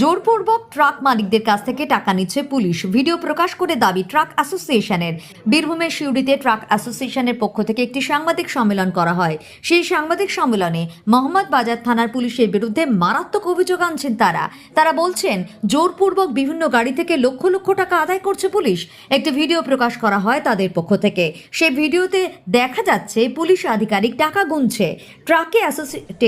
জোরপূর্বক ট্রাক মালিকদের কাছ থেকে টাকা নিচ্ছে পুলিশ। ভিডিও প্রকাশ করে দাবি, ট্রাক অ্যাসোসিয়েশনের। বীরভূমের শিউড়িতে ট্রাক অ্যাসোসিয়েশনের পক্ষ থেকে একটি সাংবাদিক সম্মেলন করা হয়। সেই সাংবাদিক সম্মেলনে মোহাম্মদ বাজার থানার পুলিশের বিরুদ্ধে মারাত্মক অভিযোগ আনছেন তারা। তারা বলছেন, জোরপূর্বক বিভিন্ন গাড়ি থেকে লক্ষ লক্ষ টাকা আদায় করছে পুলিশ। একটি ভিডিও প্রকাশ করা হয় তাদের পক্ষ থেকে। সেই ভিডিওতে দেখা যাচ্ছে, পুলিশ আধিকারিক টাকা গুনছে। ট্রাকে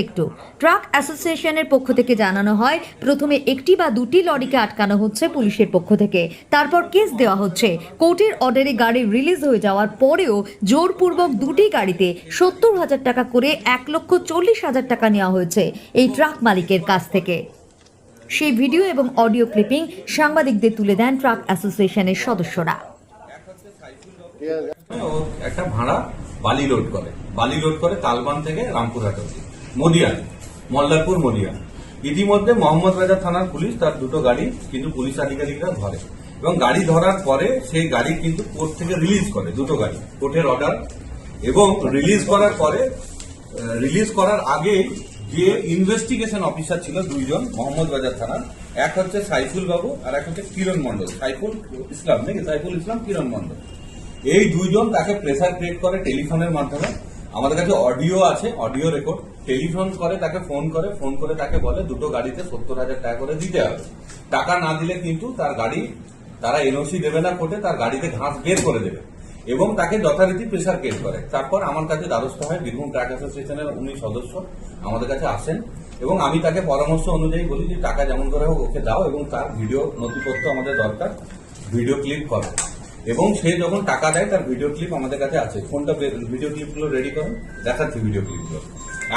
একটু ট্রাক অ্যাসোসিয়েশনের পক্ষ থেকে জানানো হয়, প্রথমে একটি বা দুটি লরিকে আটকানো হচ্ছে পুলিশের পক্ষ থেকে। তারপর কেস দেওয়া হচ্ছে। কোর্টের অর্ডারে গাড়ি রিলিজ হয়ে যাওয়ার পরেও জোরপূর্বক দুটি গাড়িতে সত্তর হাজার টাকা করে এক লক্ষ চল্লিশ হাজার টাকা নেওয়া হয়েছে এই ট্রাক মালিকের কাছ থেকে। সেই ভিডিও এবং অডিও ক্লিপিং সাংবাদিকদের তুলে দেন ট্রাক অ্যাসোসিয়েশনের সদস্যরা। একটা ভাড়া বালি লোড করে। বালি লোড করে তালবান থেকে রামপুরহাট অব্দি মল্লারপুর মদিয়ান ইতিমধ্যে মোহাম্মদ বাজার থানার পুলিশ তার দুটো গাড়ি কিন্তু পুলিশ আধিকারিকরা ধরে। এবং গাড়ি ধরার পরে সেই গাড়ি কিন্তু কোর্ট থেকে রিলিজ করে, দুটো গাড়ি, কোর্টের অর্ডার। এবং রিলিজ করার পরে রিলিজ করার আগে যে ইনভেস্টিগেশন অফিসার ছিল দুইজন, মোহাম্মদ বাজার থানার, এক হচ্ছে সাইফুল বাবু আর এক হচ্ছে কিরণ মন্ডল সাইফুল ইসলাম নাকি? সাইফুল ইসলাম, কিরণ মন্ডল এই দুইজন তাকে প্রেসার ক্রিয়েট করে টেলিফোনের মাধ্যমে। আমাদের কাছে অডিও আছে অডিও রেকর্ড টেলিফোন করে, তাকে ফোন করে ফোন করে তাকে বলে, দুটো গাড়িতে সত্তর হাজার টাকা করে দিতে হবে। টাকা না দিলে কিন্তু তার গাড়ি, তারা এনওসি দেবে না কোর্টে, তার গাড়িতে ঘাস বের করে দেবে এবং তাকে যথারীতি প্রেশার ক্রিয়েট করে। তারপর আমার কাছে দ্বারস্থ হয় বীরভূম ট্রাক অ্যাসোসিয়েশনের উনি সদস্য, আমাদের কাছে আসেন এবং আমি তাকে পরামর্শ অনুযায়ী বলি যে টাকা যেমন করে হোক ওকে দাও এবং তার ভিডিও নথিপত্র আমাদের দরকার, ভিডিও ক্লিপ করো। এবং সে যখন টাকা দেয়, তার ভিডিও ক্লিপ আমাদের কাছে আছে। ফোনটা ভিডিও ক্লিপগুলো রেডি করুন, দেখাচ্ছি ভিডিও ক্লিপগুলো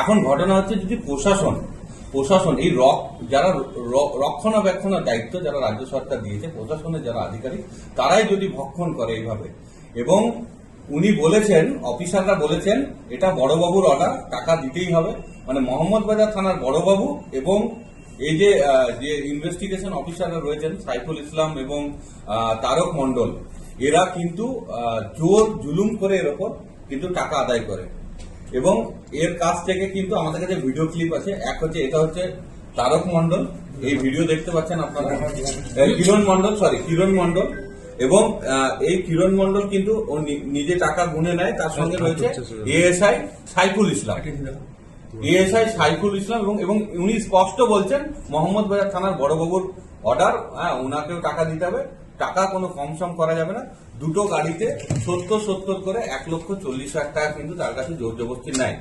এখন ঘটনা হচ্ছে যদি প্রশাসন প্রশাসন, এই রক, যারা রক্ষণাবেক্ষণের দায়িত্ব যারা রাজ্য সরকার দিয়েছে, প্রশাসনের যারা আধিকারিক, তারাই যদি ভক্ষণ করে এইভাবে। এবং উনি বলেছেন, অফিসাররা বলেছেন, এটা বড়বাবুর অর্ডার টাকা দিতেই হবে। মানে মোহাম্মদ বাজার থানার বড়বাবু এবং এই যে যে ইনভেস্টিগেশন অফিসাররা রয়েছেন, সাইফুল ইসলাম এবং তারক মন্ডল এরা কিন্তু জোর জুলুম করে এর ওপর কিন্তু টাকা আদায় করে। এবং এর কাছ থেকে কিন্তু আমাদের কাছে ভিডিও ক্লিপ আছে। এক হচ্ছে, এটা হচ্ছে তারক মন্ডল এই ভিডিও দেখতে পাচ্ছেন আপনারা? কিরণ মন্ডল সরি কিরণ মন্ডল এবং এই কিরণ মন্ডল কিন্তু ও নিজে টাকা গুনে নেয়, তার সঙ্গে রয়েছে এএসআই সাইফুল ইসলাম। এএসআই সাইফুল ইসলাম এবং এবং উনি স্পষ্ট বলছেন, মোহাম্মদ বাজার থানার বড়বাবুর অর্ডার হ্যাঁ ওনাকেও টাকা দিতে হবে। টাকা কোনো কম সম করা যাবে না। দুটো গাড়িতে সত্তর সত্তর করে এক লক্ষ চল্লিশ হাজার টাকা কিন্তু তার কাছে জোর জবস্তি নাই।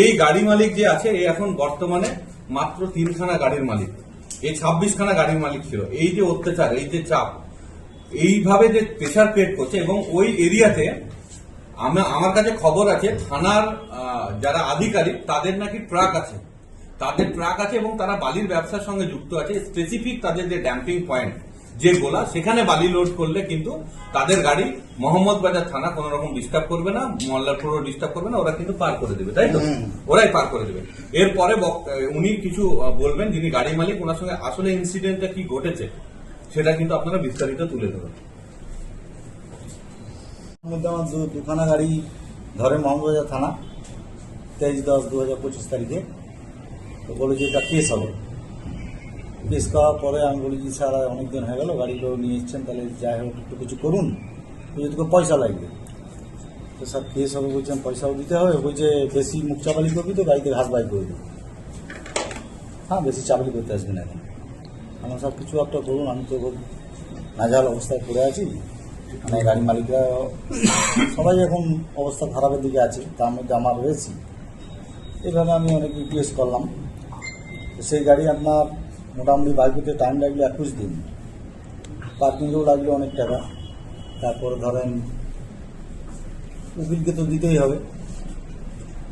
এই গাড়ি মালিক যে আছে এই এখন বর্তমানে মাত্র তিনখানা গাড়ির মালিক। এই ছাব্বিশ খানা গাড়ির মালিক ছিল। এই যে অত্যাচার, এই যে চাপ, এইভাবে যে প্রেশার ক্রিয়েট করছে এবং ওই এরিয়াতে আমার কাছে খবর আছে, থানার যারা আধিকারিক, তাদের নাকি ট্রাক আছে। তাদের ট্রাক আছে এবং তারা বালির ব্যবসার সঙ্গে যুক্ত আছে। স্পেসিফিক তাদের যে ড্যাম্পিং পয়েন্ট যে গোলা সেখানে বালি লোড করলে কিন্তু তাদের গাড়ি মোহাম্মদ বাজার থানা কোন রকম ডিস্টার্ব করবে না মল্লারপুরও ডিস্টার্ব করবে না ওরা কিন্তু পার করে দেবে তাই তো? ওরাই পার করে দেবে। এরপরে উনি কিছু বলবেন যিনি গাড়ি মালিক ওনার সঙ্গে আসলে ইনসিডেন্টটা কি ঘটেছে সেটা কিন্তু আপনারা বিস্তারিত তুলে মধ্যে আমার দুখানা গাড়ি ধরে মোহাম্মদবাজার থানা তেইশ দশ দু হাজার পঁচিশ তারিখে তো বলে যে এটা কেস হবে। কেস করার পরে আমি বলি যে স্যার অনেকদিন হয়ে গেল গাড়িগুলো নিয়ে এসছেন, তাহলে যাই হোক, একটু কিছু করুন। তোকে পয়সা লাগবে। তো স্যার কেস হবে বলছেন পয়সাও দিতে হবে। বলছে, বেশি মুখ চাপালি করবি তো, গাড়িতে ঘাস বাই করে হ্যাঁ বেশি চাপালি করতে আসবেন এখন। আমার সব কিছু একটা করুন আমি তো খুব নাজাল অবস্থায় পড়ে আছি। মানে গাড়ি মালিকরা সবাই এখন অবস্থা খারাপের দিকে আছে, তার মধ্যে আমার রয়েছি। এইভাবে আমি অনেক রিকোয়েস্ট করলাম। সেই গাড়ি আপনার মোটামুটি বাইক করতে টাইম লাগল একুশ দিন। পার্কিংয়েও লাগল অনেক টাকা। তারপরে ধরেন উকিলকে তো দিতেই হবে।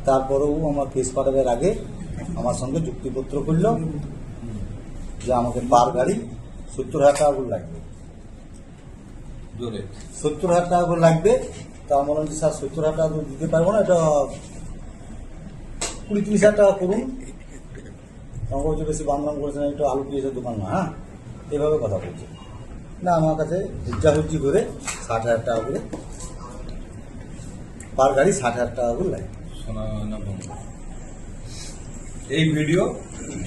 তারপরেও আমার কেস পাঠাবার আগে আমার সঙ্গে চুক্তিপত্র করল যে আমাকে পার গাড়ি সত্তর হাজার টাকা করে লাগবে। সত্তর হাজার টাকা করে লাগবে। তা আমার স্যার সত্তর হাজার টাকা দিতে পারব না। এটা কুড়ি তিরিশ হাজার টাকা করুন। বলছে বেশি বান্ধব করেছে না একটু আলু পিঁয়াজের দোকান না হ্যাঁ? এভাবে কথা বলছে। না আমার কাছে হুজ্জাহুজ্জি করে ষাট হাজার টাকা করে পার গাড়ি ষাট হাজার টাকা করে লাগে। শোনা এই ভিডিও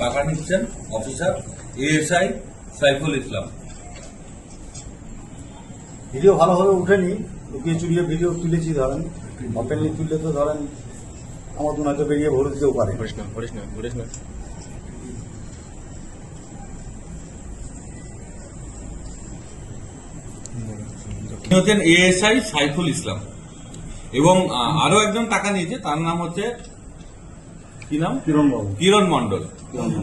টাকা নিচ্ছেন officer ASI Saiful Islam. Video ভালোভাবে উঠেনি লুকিয়ে চুরিয়ে ভিডিও তুলেছি ধরেন ওপেনলি তুললে তো ধরেন আমার দু হয়তো বেরিয়ে ভরে দিতেও পারে। হচ্ছেন এএসআই সাইফুল ইসলাম। এবং আরও একজন টাকা নিয়েছে তার নাম হচ্ছে কি নাম? কিরণ মন্ডল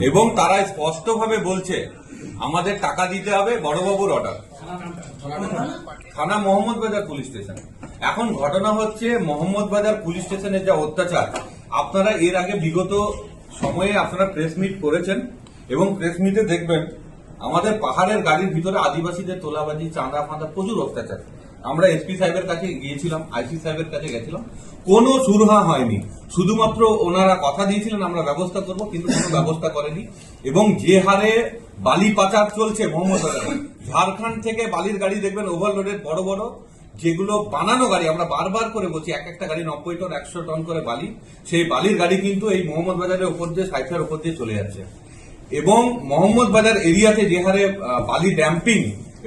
এবং তারা স্পষ্টভাবে বলছে আমাদের টাকা দিতে হবে বড়বাবুর অর্ডার। থানা মোহাম্মদ বাজার পুলিশ স্টেশন। এখন ঘটনা হচ্ছে মোহাম্মদ বাজার পুলিশ স্টেশনের যা অত্যাচার আপনারা এর আগে বিগত সময়ে আপনারা প্রেস মিট করেছেন এবং প্রেস মিটে দেখবেন আমাদের পাহাড়ের গাড়ির ভিতরে আদিবাসীদের তোলাবাজি চাঁদা ফাঁদা প্রচুর অত্যাচার। আমরা এসপি সাহেবের কাছে গিয়েছিলাম আইসি সাহেবের কাছে গেছিলাম। কোনো সুরহা হয়নি। শুধুমাত্র ওনারা কথা দিয়েছিলেন, আমরা ব্যবস্থা করব, কিন্তু কোনো ব্যবস্থা করেনি। এবং যে হারে বালি পাচার চলছে মোহাম্মদ ঝাড়খণ্ড থেকে বালির গাড়ি দেখবেন ওভারলোডের বড় বড়। যেগুলো বানানো গাড়ি, আমরা বারবার করে বলছি, এক একটা গাড়ি নব্বই টন, একশো টন করে বালি। সেই বালির গাড়ি কিন্তু এই মোহাম্মদ বাজারের উপর দিয়ে, সাইফের উপর দিয়ে চলে যাচ্ছে। এবং মোহাম্মদ বাজার এরিয়াতে যে হারে বালি ড্যাম্পিং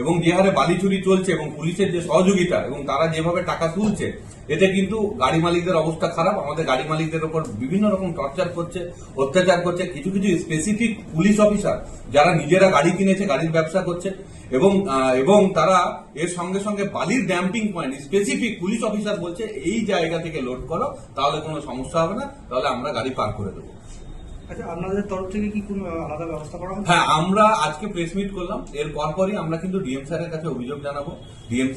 এবং যে হারে বালি চুরি চলছে এবং পুলিশের যে সহযোগিতা এবং তারা যেভাবে টাকা তুলছে, এতে কিন্তু গাড়ি মালিকদের অবস্থা খারাপ। আমাদের গাড়ি মালিকদের উপর বিভিন্ন রকম টর্চার করছে, অত্যাচার করছে। কিছু কিছু স্পেসিফিক পুলিশ অফিসার যারা নিজেরা গাড়ি কিনেছে, গাড়ির ব্যবসা করছে এবং এবং তারা এর সঙ্গে সঙ্গে বালির dumping point specific police officer বলছে, এই জায়গা থেকে লোড করো, তাহলে কোনো সমস্যা হবে না, তাহলে আমরা গাড়ি পার করে দেবো। আচ্ছা আপনাদের তরফ থেকে কি কোনো আলাদা ব্যবস্থা হ্যাঁ আমরা আজকে মিট করলাম। এর পরপরই আমরা কিন্তু ডিএম স্যারের কাছে অভিযোগ জানাব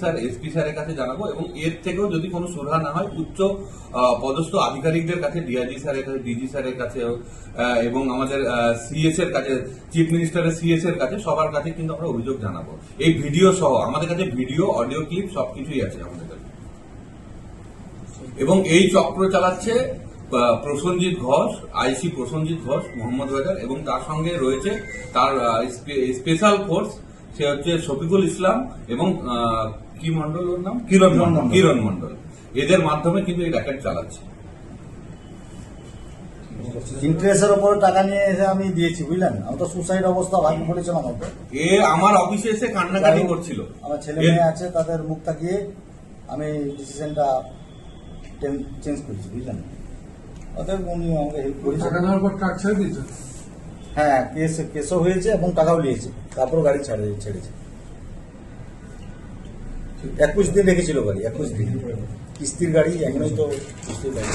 স্যার স্যারের কাছে জানাব এবং এর থেকেও যদি কোনো না হয়, উচ্চ পদস্থ আধিকারিকদের কাছে ডিআইজি স্যারের কাছে ডিজি স্যারের কাছে এবং আমাদের সিএস এর কাছে চিফ মিনিস্টারের সিএস এর কাছে, সবার কাছে কিন্তু আমরা অভিযোগ জানাব। এই ভিডিও সহ, আমাদের কাছে ভিডিও অডিও ক্লিপ সবকিছুই আছে আমাদের কাছে। এবং এই চক্র চালাচ্ছে আহ, প্রসেনজিৎ ঘোষ আইসি প্রসেনজিৎ ঘোষ মোহাম্মদ বাজার এবং তার সঙ্গে রয়েছে তার স্পেশাল ফোর্স সে হচ্ছে শফিকুল ইসলাম এবং কি মন্ডল ওর নাম? কিরণ মন্ডল। কিরণ মন্ডল এদের মাধ্যমে কিন্তু এই র্যাকেট চালাচ্ছে। ইন্টারেস্টের ওপর টাকা নিয়ে এসে আমি দিয়েছি বুঝলেন? আমি তো সুসাইড অবস্থা ভাগ্য বলেছিলাম ওকে এ আমার অফিসে এসে কান্নাকাটি করছিল। আমার ছেলে মেয়ে আছে তাদের মুখ তাকিয়ে আমি ডিসিশনটা চেঞ্জ করেছি বুঝলেন? অতএব উনি আমাকে হেল্প করেছে। টাকা নেওয়ার পর ট্রাক ছেড়ে দিয়েছে? হ্যাঁ কেস কেসও হয়েছে এবং টাকাও নিয়েছে। তারপর গাড়ি ছাড়ে ছেড়েছে একুশ দিন রেখেছিল গাড়ি একুশ দিন। কিস্তির গাড়ি এখনই তো কিস্তির গাড়ি।